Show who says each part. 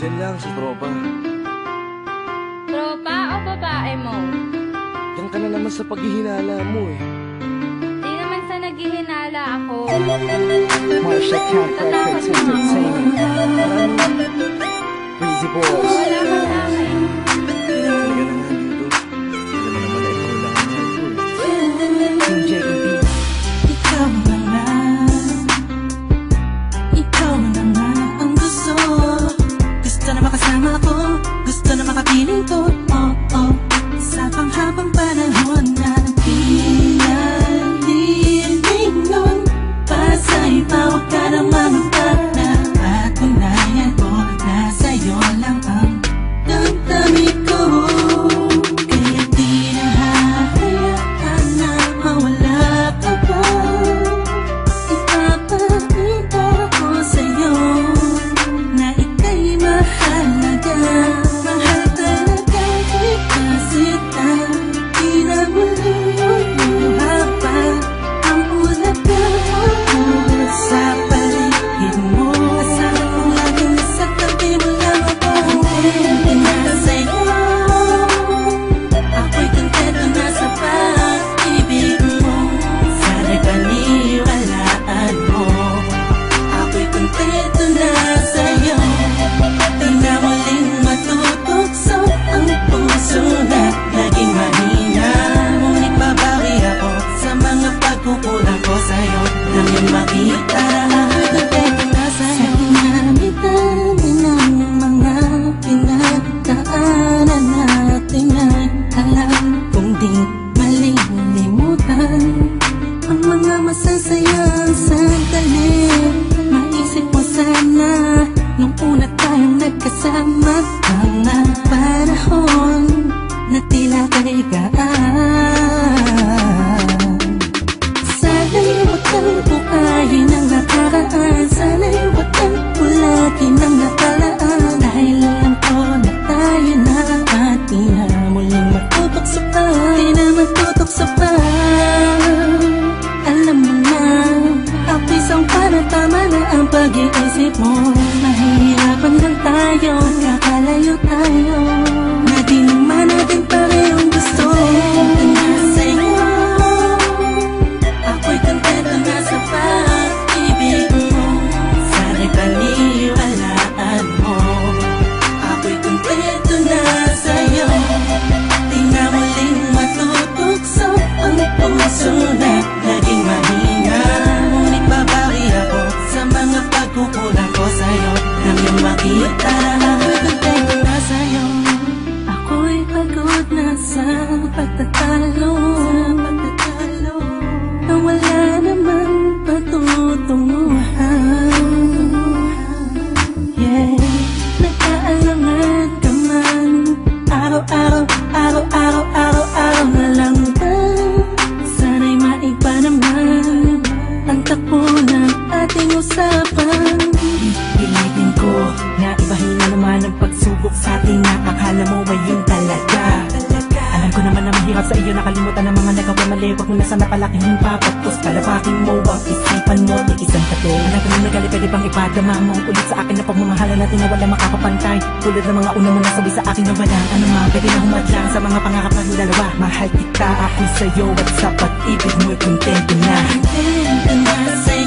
Speaker 1: Diyan lang sa tropa.
Speaker 2: Tropa o babae mo?
Speaker 1: Yan ka na naman sa paghihinala mo eh.
Speaker 2: Di naman sa naghihinala ako.
Speaker 3: Marsha Camp Records Entertainment. Breezy Boys.
Speaker 4: Makita na ako'y kontento na sa'yo Sa dinami-dami ng mga pinagdaanan natin ay alam kong Ang mga masasayang sandali Maisip mo sana nung una pag-iisip mo Mahihirapan lang tayo Kakalayo tayo usapan Pilitin ko na ibahin na naman ang pagsubok sa ating Akala mo ba yun talaga? Alam ko naman na mahirap sa iyo nakalimutan ang mga nagawa mali. Huwag mo na sana palaking yung papagpos Kalabakin mo ang isipan mo Tiisan ka to Alam ko na nagali pwede bang ipadama mo Ulit sa akin na pagmamahala natin na wala makakapantay? Tulad ng mga una mo nasabi sa akin na walang ano ma Pwede na humadlang sa mga pangarap natin dalawa. Mahal kita ako sa'yo at sa pag-ibig mo'y kontento na. Kontento na sa'yo